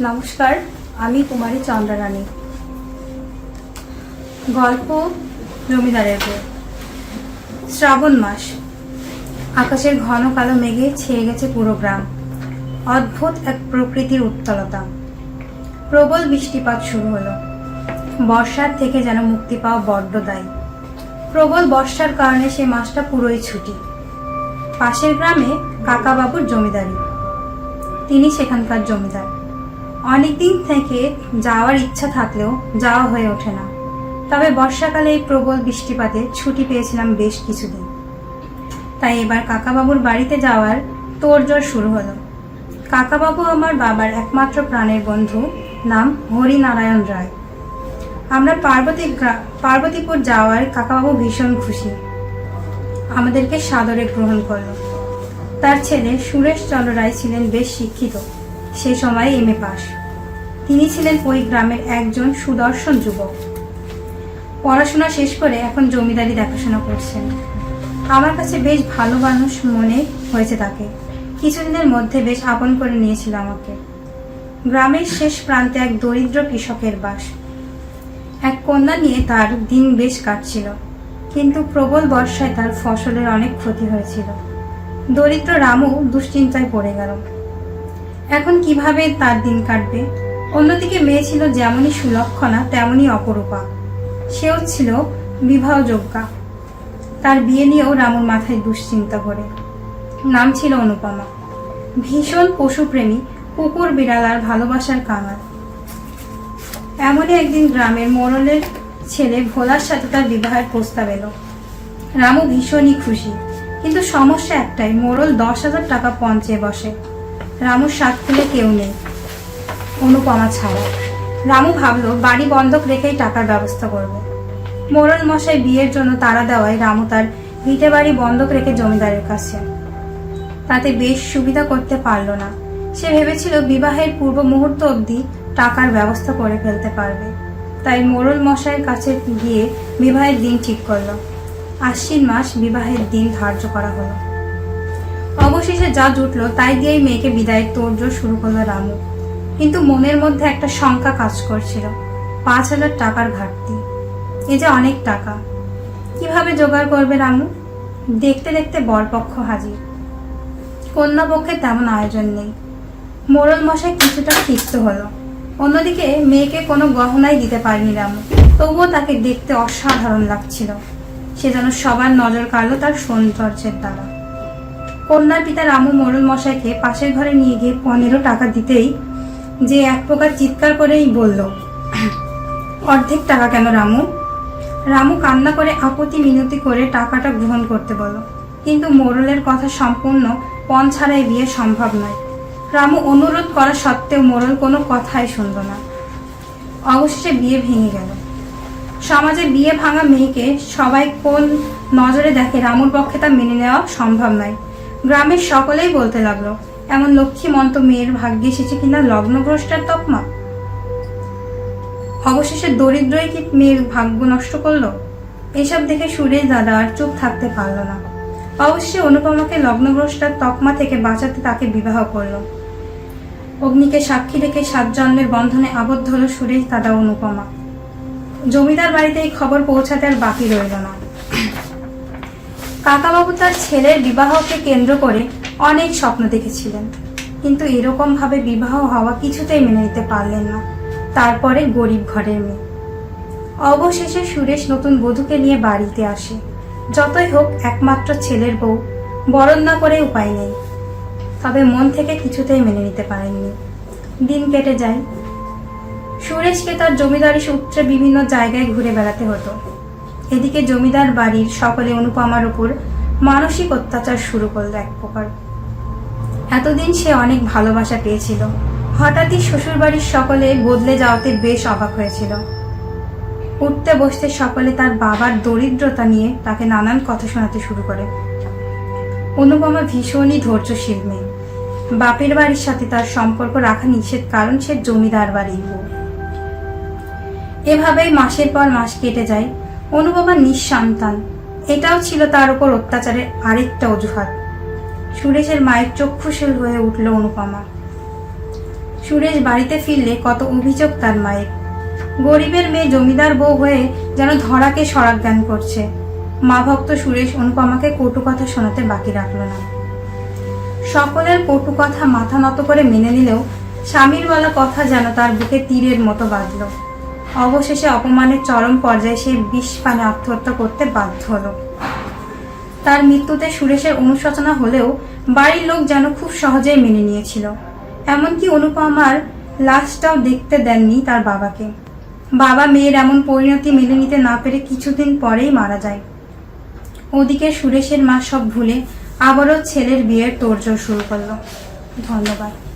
নমস্কার, আমি কুমারী চন্দ্রারানী। গল্প জমিদারের শ্রাবণ মাস। আকাশের ঘন কালো মেঘে ছেয়ে গেছে পুরো গ্রাম। অদ্ভুত এক প্রকৃতির উত্তলতা। প্রবল বৃষ্টিপাত শুরু হলো। বর্ষার থেকে যেন মুক্তি পাওয়া বড্ড দায়ী। প্রবল বর্ষার কারণে সে মাসটা পুরোই ছুটি। পাশের গ্রামে কাকাবাবুর জমিদারি। তিনি সেখানকার জমিদার। অনেকদিন থেকে যাওয়ার ইচ্ছা থাকলেও যাওয়া হয়ে ওঠে না। তবে বর্ষাকালে এই প্রবল বৃষ্টিপাতে ছুটি পেয়েছিলাম বেশ কিছুদিন। তাই এবার কাকাবাবুর বাড়িতে যাওয়ার তোড়জোড় শুরু হলো। কাকাবাবু আমার বাবার একমাত্র প্রাণের বন্ধু, নাম হরিনারায়ণ রায়। আমরা পার্বতী পার্বতীপুর যাওয়ার কাকাবাবু ভীষণ খুশি। আমাদেরকে সাদরে গ্রহণ করল। তার ছেলে সুরেশ চন্দ্র রায় ছিলেন বেশ শিক্ষিত। সে সময় এম এ পাস তিনি ছিলেন ওই গ্রামের একজন সুদর্শন যুবক। পড়াশোনা শেষ করে এখন জমিদারি দেখাশোনা করছেন। আমার কাছে বেশ ভালো মানুষ মনে হয়েছে তাকে। কিছুদিনের মধ্যে বেশ আপন করে নিয়েছিল আমাকে। গ্রামের শেষ প্রান্তে এক দরিদ্র কৃষকের বাস। এক কন্যা নিয়ে তার দিন বেশ কাটছিল, কিন্তু প্রবল বর্ষায় তার ফসলের অনেক ক্ষতি হয়েছিল। দরিদ্র রামু দুশ্চিন্তায় পড়ে গেল। এখন কীভাবে তার দিন কাটবে? অন্যদিকে মেয়ে ছিল যেমনই সুলক্ষণা, তেমনই অপরূপা। সেও ছিল বিবাহযোগ্যা। তার বিয়ে নিয়েও রামুর মাথায় দুশ্চিন্তা করে নাম ছিল অনুপমা। ভীষণ পশুপ্রেমী, কুকুর বিড়াল আর ভালোবাসার কাঙাল। এমনই একদিন গ্রামের মোড়লের ছেলে ভোলার সাথে তার বিবাহের প্রস্তাব এলো। রামু ভীষণই খুশি, কিন্তু সমস্যা একটাই, মোড়ল দশ হাজার টাকা পঞ্চে বসে। রামুর সাত খুলে কেউ নেই। অনুপমা ছাড়া। রামু ভাবলো, বাড়ি বন্ধক রেখেই টাকার ব্যবস্থা করবে। মোড়ল মশাই বিয়ের জন্য তারা দেওয়ায় রামু তার ভিটে বাড়ি বন্ধক রেখে জমিদারের কাছে। তাতে বেশ সুবিধা করতে পারল না। সে ভেবেছিল বিবাহের পূর্ব মুহূর্ত অবধি টাকার ব্যবস্থা করে ফেলতে পারবে। তাই মোড়ল মশাইয়ের কাছে গিয়ে বিবাহের দিন ঠিক করল। আশ্বিন মাস বিবাহের দিন ধার্য করা হলো। অবশেষে যা জুটলো, তাই দিয়েই মেয়েকে বিদায়ের তোড়জোড় শুরু করল রামু কিন্তু মনের মধ্যে একটা শঙ্কা কাজ করছিল, পাঁচ হাজার টাকার ঘাটতি। এ যে অনেক টাকা। কীভাবে জোগাড় করবে রামু দেখতে দেখতে বরপক্ষ হাজির। কন্যাপক্ষে তেমন আয়োজন নেই। মোড়ল মশাই কিছুটা ক্ষিপ্ত হলো। অন্যদিকে মেয়েকে কোনো গহনাই দিতে পারেনি রামু তবুও তাকে দেখতে অসাধারণ লাগছিল। সে যেন সবার নজর কাড়লো তার সৌন্দর্যের দ্বারা। কন্যার পিতা রামু মোড়ল মশাইকে পাশের ঘরে নিয়ে গিয়ে পনেরো টাকা দিতেই যে এক প্রকার চিৎকার করেই বলল, অর্ধেক টাকা কেন রামু? রামু কান্না করে আপত্তি মিনতি করে টাকাটা গ্রহণ করতে বলল। কিন্তু মোরলের কথা সম্পূর্ণ পণ ছাড়াই বিয়ে সম্ভব নয়। রামু অনুরোধ করা সত্ত্বেও মোড়ল কোনো কথাই শুনল না। অবশেষে বিয়ে ভেঙে গেল। সমাজে বিয়ে ভাঙা মেয়েকে সবাই কোন নজরে দেখে রামুর পক্ষে তা মেনে নেওয়া সম্ভব নয়। গ্রামের সকলেই বলতে লাগল, এমন লক্ষ্মী মন্ত মেয়ের ভাগ্যে এসেছে কিনা লগ্নভ্রষ্টার তকমা? অবশেষে দরিদ্রই কি মেয়ের ভাগ্য নষ্ট করল? এসব দেখে সুরেশ দাদা আর চুপ থাকতে পারল না। অবশ্যই অনুপমাকে লগ্নভ্রষ্টার তকমা থেকে বাঁচাতে তাকে বিবাহ করল। অগ্নিকে সাক্ষী রেখে সাত জন্মের বন্ধনে আবদ্ধ হল সুরেশ দাদা অনুপমা। জমিদার বাড়িতে এই খবর পৌঁছাতে আর বাকি রইল না। কাকাবাবু তার ছেলের বিবাহকে কেন্দ্র করে অনেক স্বপ্ন দেখেছিলেন। কিন্তু এরকম ভাবে বিবাহ হওয়া কিছুতেই মেনে নিতে পারলেন না। তারপরে গরিব ঘরের মেয়ে। অবশেষে সুরেশ নতুন বধূকে নিয়ে বাড়িতে আসে। যতই হোক, একমাত্র ছেলের বউ, বরণ না করে উপায় নেই। তবে মন থেকে কিছুতেই মেনে নিতে পারেননি। দিন কেটে যায়। সুরেশকে তার জমিদারি সূত্রে বিভিন্ন জায়গায় ঘুরে বেড়াতে হতো। এদিকে জমিদার বাড়ির সকলে অনুপমার উপর মানসিক অত্যাচার শুরু করল এক প্রকার। এতদিন সে অনেক ভালোবাসা পেয়েছিল। হঠাৎই শ্বশুরবাড়ির সকলে বদলে যাওয়াতে বেশ অবাক হয়েছিল। উঠতে বসতে সকলে তার বাবার দরিদ্রতা নিয়ে তাকে নানান কথা শোনাতে শুরু করে। অনুপমা ভীষণই ধৈর্যশীল মেয়ে। বাপের বাড়ির সাথে তার সম্পর্ক রাখা নিষেধ কারণ সে জমিদার বাড়ির এভাবেই মাসের পর মাস কেটে যায়। অনুপমা নিঃসন্তান। এটাও ছিল তার উপর অত্যাচারের আরেকটা অজুহাত। সুরেশের মায়ের চক্ষুশীল হয়ে উঠল অনুপমা। সুরেশ বাড়িতে ফিরলে কত অভিযোগ তার মায়ের। গরিবের মেয়ে জমিদার বউ হয়ে যেন ধরাকে সরাক জ্ঞান করছে। মা ভক্ত সুরেশ অনুপমাকে কটু কথা শোনাতে বাকি রাখল না। সকলের কটু কথা মাথা নত করে মেনে নিলেও স্বামীর বলা কথা যেন তার বুকে তীরের মতো বাঁধল অবশেষে অপমানের চরম পর্যায়ে সে বিষ পানে আত্মহত্যা করতে বাধ্য হলো। তার মৃত্যুতে সুরেশের অনুশোচনা হলেও বাড়ির লোক যেন খুব সহজেই মেনে নিয়েছিল। এমনকি অনুপমার লাশটাও দেখতে দেননি তার বাবাকে। বাবা মেয়ের এমন পরিণতি মেনে নিতে না পেরে কিছুদিন পরেই মারা যায়। ওদিকে সুরেশের মা সব ভুলে আবারও ছেলের বিয়ের তোড়জোড় শুরু করল। ধন্যবাদ।